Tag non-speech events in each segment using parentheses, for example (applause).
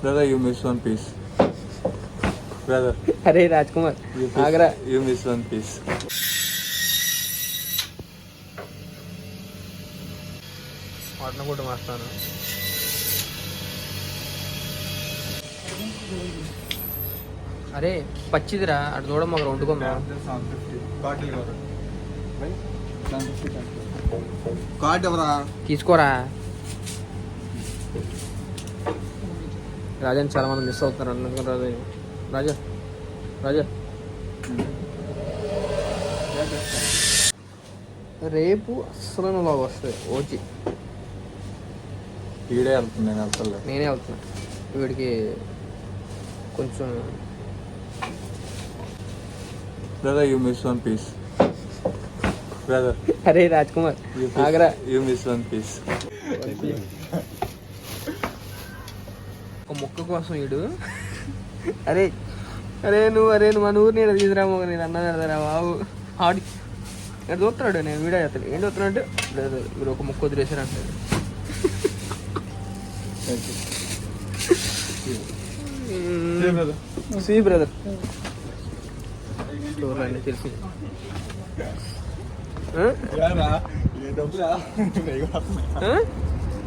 Brother, you missed one piece. Brother, అరే Raj Kumar you, ఆగరా missed, you missed one piece. Mutton కూడా మాస్తాను అరే పచ్చిదిరా అటు చూడమ్మ ఒకరు వండుకుందాం కార్డ్ ఎవరా తీసుకోరా రాజాని చాలా మంది మిస్ అవుతున్నారు అందుకని రాజా రాజా రాజా. రేపు అస్సలు లాగా వస్తుంది. ఓచి ఈడే వెళ్తుంది నేను వెళ్తలే నేనే వెళ్తున్నా. వీడికి కొంచెం Brother, you missed one piece. Brother, అరే రాజ్ కుమార్ ఆగరా. missed one piece. ఒక మొక్క కోసం వీడు అరే అరే నువ్వు అరే నువ్వు మన ఊరిని తీసుకురామో నేను అన్న పెడతారా బాబు. ఆడి. ఇక్కడ చూస్తున్నాడు? నేను వీడియో చేస్తాను. ఏం చూస్తున్నా అంటే లేదు మీరు ఒక మొక్క వదిలేసారు అంటాడు సి బ్రదర్. స్టోర్ తెలిసి? (laughs)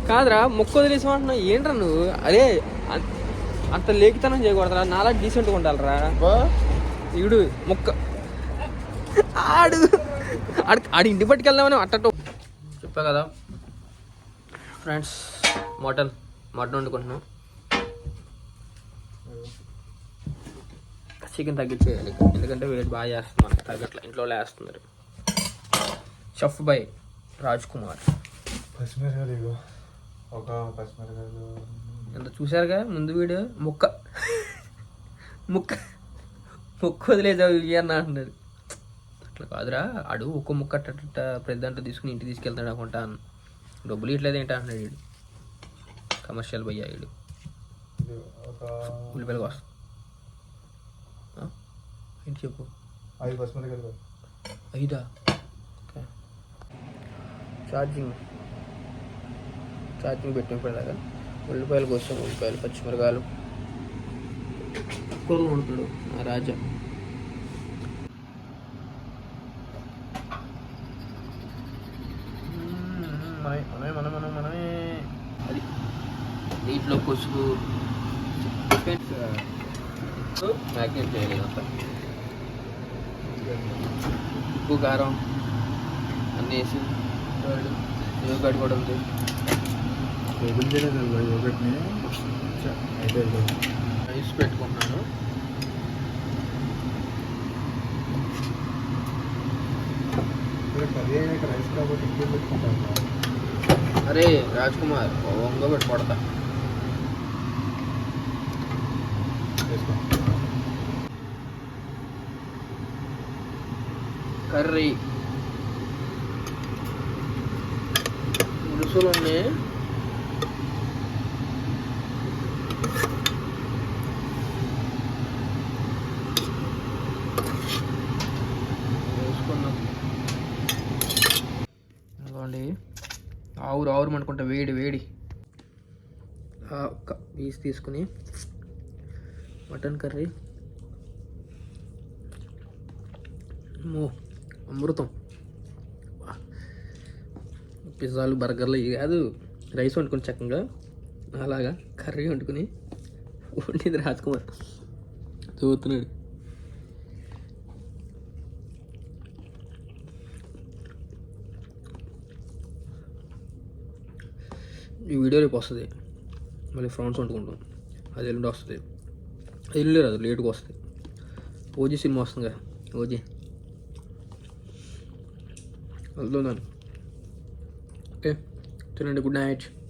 కాదురా మొక్క వదిలేసామంటున్నా ఏంట్రా నువ్వు? అరే అంత లేఖితనం చేయకూడదురా. నాలా డీసెంట్గా ఉండాలిరా. ఈడు మొక్క. ఆడు. ఆడు ఆడి ఇంటి పట్టుకెళ్దామని అట్టట్టు. చెప్పా కదా. ఫ్రెండ్స్ మటన్ మటన్ వండుకుంటున్నాం. చికెన్ తగ్గించేయాలి. ఎందుకంటే వేడి బాగా చేస్తుంది మనకు. తగ్గట్ల ఇంట్లో వేస్తున్నారు. Chef by Raj Kumar. పచ్చిమిరకాయలు ఒక పచ్చిమిరకాయలు ఎంత చూశారుగా? ముందు వీడియో ముక్క. ముక్క. ముక్క వదిలేసావు ఇవి అన్న అంటున్నారు అట్లా కాదురా అడు ఒక్క ముక్క అట్ట పెద్దంట తీసుకుని ఇంటికి తీసుకెళ్తాడు అనుకుంటా అన్న. డబ్బులు ఇట్లేదు ఏంటా అంటున్నాడు వీడు. కమర్షియల్ భయ్యా వీడు. ఉల్లిపాయలు వస్తా ఏంటి చెప్పు? ఐదు ఛార్జింగ్. ఛార్జింగ్ పెట్టిన ఇప్పటిదాకా ఉల్లిపాయలు కోసం ఉల్లిపాయలు పచ్చిమిరకాయలు. కూరలు వండుతాడు ఆ రాజా. మనమే మనమే మనమే మనమే. అది. నీటిలో పసుపు మ్యాగ్నెట్ చేయాలి అంతా ఉప్పు కారం అన్నీ వేసి. యోగట్ కూడా ఉంది ఓపెన్ చేయలేదు ఒకటిని అయితే రైస్ పెట్టుకున్నాను కర్రీ రైస్ కాబట్టి పెట్టుకుంటాను అరే రాజ్ కుమార్ వంగ పెట్టి కొడతా. కర్రీ. మురుసులు ఉన్నాయి వేసుకున్నాం ఆవురు ఆవురు అనుకుంటా వేడి వేడి. పీస్ తీసుకుని మటన్ కర్రీ. అమ్మో అమృతం. పిజ్జాలు బర్గర్లు ఇవి కాదు రైస్ వండుకుని చక్కగా. అలాగా కర్రీ వండుకుని వండింది రాజ్కుమార్. చదువుతున్నాడు. ఈ వీడియో రేపు వస్తుంది. మళ్ళీ ఫ్రాన్స్ వండుకుంటాం. అది ఎల్లుండి వస్తుంది. అది ఎల్లుండి రాదు లేట్గా వస్తుంది. ఓజీ సినిమా వస్తుంది కదా ఓజీ. వెళ్తున్నాను ఓకే తినండి గుడ్ నైట్.